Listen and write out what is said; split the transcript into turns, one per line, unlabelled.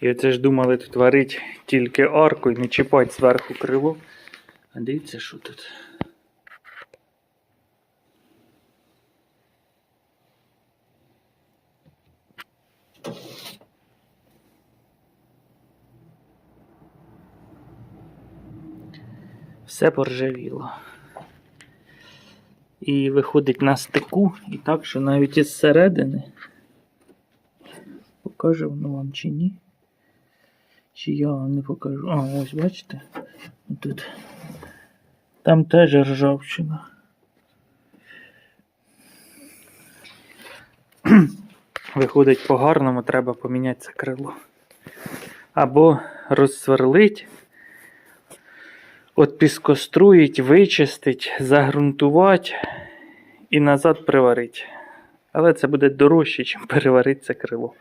І оце ж думали тут варить тільки арку і не чіпати зверху крило. А дивіться, що тут. Все поржавіло. І виходить на стику, і так, що навіть із середини. Покаже воно вам чи ні. Чи я вам не покажу. А, ось бачите? Тут. Там теж ржавчина. Виходить по-гарному, треба поміняти це крило. Або розсверлить, от піскоструїть, вичистить, загрунтувати і назад приварить. Але це буде дорожче, ніж переварити це крило.